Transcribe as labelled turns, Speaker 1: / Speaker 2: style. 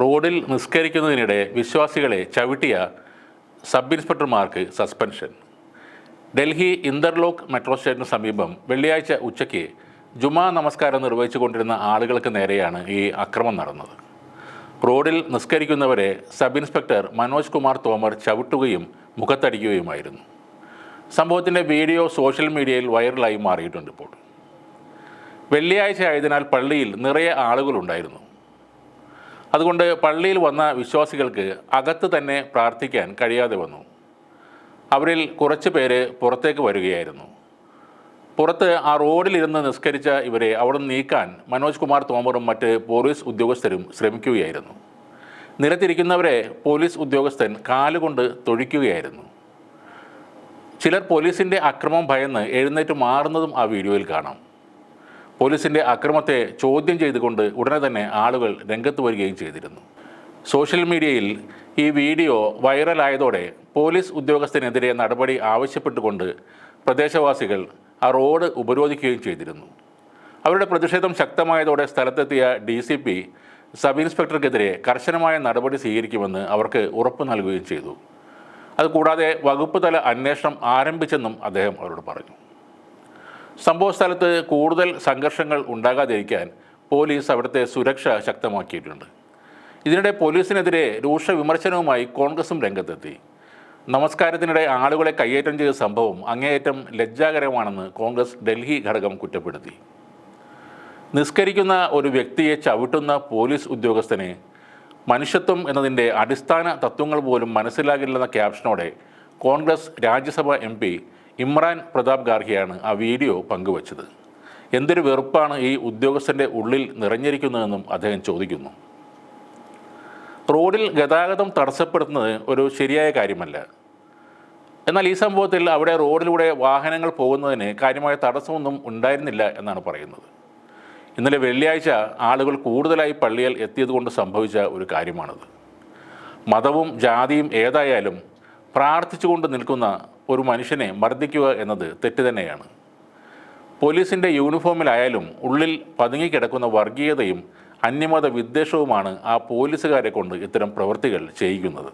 Speaker 1: റോഡിൽ നിസ്കരിക്കുന്നതിനിടെ വിശ്വാസികളെ ചവിട്ടിയ സബ് ഇൻസ്പെക്ടർമാർക്ക് സസ്പെൻഷൻ. ഡൽഹി ഇന്റർലോക്ക് മെട്രോ സ്റ്റേഷന് സമീപം വെള്ളിയാഴ്ച ഉച്ചയ്ക്ക് ജുമാ നമസ്കാരം നിർവഹിച്ചുകൊണ്ടിരുന്ന ആളുകൾക്ക് നേരെയാണ് ഈ അക്രമം നടന്നത്. റോഡിൽ നിസ്കരിക്കുന്നവരെ സബ് ഇൻസ്പെക്ടർ മനോജ് കുമാർ തോമർ ചവിട്ടുകയും മുഖത്തടിക്കുകയുമായിരുന്നു. സംഭവത്തിന്റെ വീഡിയോ സോഷ്യൽ മീഡിയയിൽ വൈറലായി മാറിയിട്ടുണ്ട് ഇപ്പോൾ. വെള്ളിയാഴ്ച ആയതിനാൽ പള്ളിയിൽ നിറയെ ആളുകളുണ്ടായിരുന്നു. അതുകൊണ്ട് പള്ളിയിൽ വന്ന വിശ്വാസികൾക്ക് അകത്ത് തന്നെ പ്രാർത്ഥിക്കാൻ കഴിയാതെ വന്നു. അവരിൽ കുറച്ച് പേര് പുറത്തേക്ക് വരികയായിരുന്നു. പുറത്ത് ആ റോഡിലിരുന്ന് നിസ്കരിച്ച ഇവരെ അവിടെ നീക്കാൻ മനോജ് കുമാർ തോമറും മറ്റ് പോലീസ് ഉദ്യോഗസ്ഥരും ശ്രമിക്കുകയായിരുന്നു. നിരത്തിരിക്കുന്നവരെ പോലീസ് ഉദ്യോഗസ്ഥൻ കാലുകൊണ്ട് തൊഴിക്കുകയായിരുന്നു. ചിലർ പോലീസിന്റെ അക്രമം ഭയന്ന് എഴുന്നേറ്റ് മാറുന്നതും ആ വീഡിയോയിൽ കാണാം. പോലീസിന്റെ അക്രമത്തെ ചോദ്യം ചെയ്തുകൊണ്ട് ഉടനെ തന്നെ ആളുകൾ രംഗത്ത് വരികയും ചെയ്തിരുന്നു. സോഷ്യൽ മീഡിയയിൽ ഈ വീഡിയോ വൈറലായതോടെ പോലീസ് ഉദ്യോഗസ്ഥനെതിരെ നടപടി ആവശ്യപ്പെട്ടുകൊണ്ട് പ്രദേശവാസികൾ ആ റോഡ് ഉപരോധിക്കുകയും ചെയ്തിരുന്നു. അവരുടെ പ്രതിഷേധം ശക്തമായതോടെ സ്ഥലത്തെത്തിയ ഡി സി പി സബ് ഇൻസ്പെക്ടർക്കെതിരെ കർശനമായ നടപടി സ്വീകരിക്കുമെന്ന് അവർക്ക് ഉറപ്പ് നൽകുകയും ചെയ്തു. അതുകൂടാതെ വകുപ്പ് തല അന്വേഷണം ആരംഭിച്ചെന്നും അദ്ദേഹം അവരോട് പറഞ്ഞു. സംഭവ സ്ഥലത്ത് കൂടുതൽ സംഘർഷങ്ങൾ ഉണ്ടാകാതിരിക്കാൻ പോലീസ് അവിടുത്തെ സുരക്ഷ ശക്തമാക്കിയിട്ടുണ്ട്. ഇതിനിടെ പോലീസിനെതിരെ രൂക്ഷ വിമർശനവുമായി കോൺഗ്രസും രംഗത്തെത്തി. നമസ്കാരത്തിനിടെ ആളുകളെ കയ്യേറ്റം ചെയ്ത സംഭവം അങ്ങേയറ്റം ലജ്ജാകരമാണെന്ന് കോൺഗ്രസ് ഡൽഹി ഘടകം കുറ്റപ്പെടുത്തി. നിസ്കരിക്കുന്ന ഒരു വ്യക്തിയെ ചവിട്ടുന്ന പോലീസ് ഉദ്യോഗസ്ഥനെ മനുഷ്യത്വം എന്നതിന്റെ അടിസ്ഥാന തത്വങ്ങൾ പോലും മനസ്സിലാകില്ലെന്ന ക്യാപ്ഷനോടെ കോൺഗ്രസ് രാജ്യസഭ എം ഇമ്രാൻ പ്രതാപ് ഗാർഹിയാണ് ആ വീഡിയോ പങ്കുവച്ചത്. എന്തൊരു വെറുപ്പാണ് ഈ ഉദ്യോഗസ്ഥന്റെ ഉള്ളിൽ നിറഞ്ഞിരിക്കുന്നതെന്നും അദ്ദേഹം ചോദിക്കുന്നു. റോഡിൽ ഗതാഗതം തടസ്സപ്പെടുത്തുന്നത് ഒരു ശരിയായ കാര്യമല്ല. എന്നാൽ ഈ സംഭവത്തിൽ അവിടെ റോഡിലൂടെ വാഹനങ്ങൾ പോകുന്നതിന് കാര്യമായ തടസ്സമൊന്നും ഉണ്ടായിരുന്നില്ല എന്നാണ് പറയുന്നത്. ഇന്നലെ വെള്ളിയാഴ്ച ആളുകൾ കൂടുതലായി പള്ളിയിൽ എത്തിയതുകൊണ്ട് സംഭവിച്ച ഒരു കാര്യമാണത്. മതവും ജാതിയും ഏതായാലും പ്രാർത്ഥിച്ചുകൊണ്ട് നിൽക്കുന്ന ഒരു മനുഷ്യനെ മർദ്ദിക്കുക എന്നത് തെറ്റ് തന്നെയാണ്. പോലീസിന്റെ യൂണിഫോമിലായാലും ഉള്ളിൽ പതുങ്ങിക്കിടക്കുന്ന വർഗീയതയും അന്യമത വിദ്വേഷവുമാണ് ആ പോലീസുകാരെ കൊണ്ട് ഇത്തരം പ്രവൃത്തികൾ ചെയ്യിക്കുന്നത്.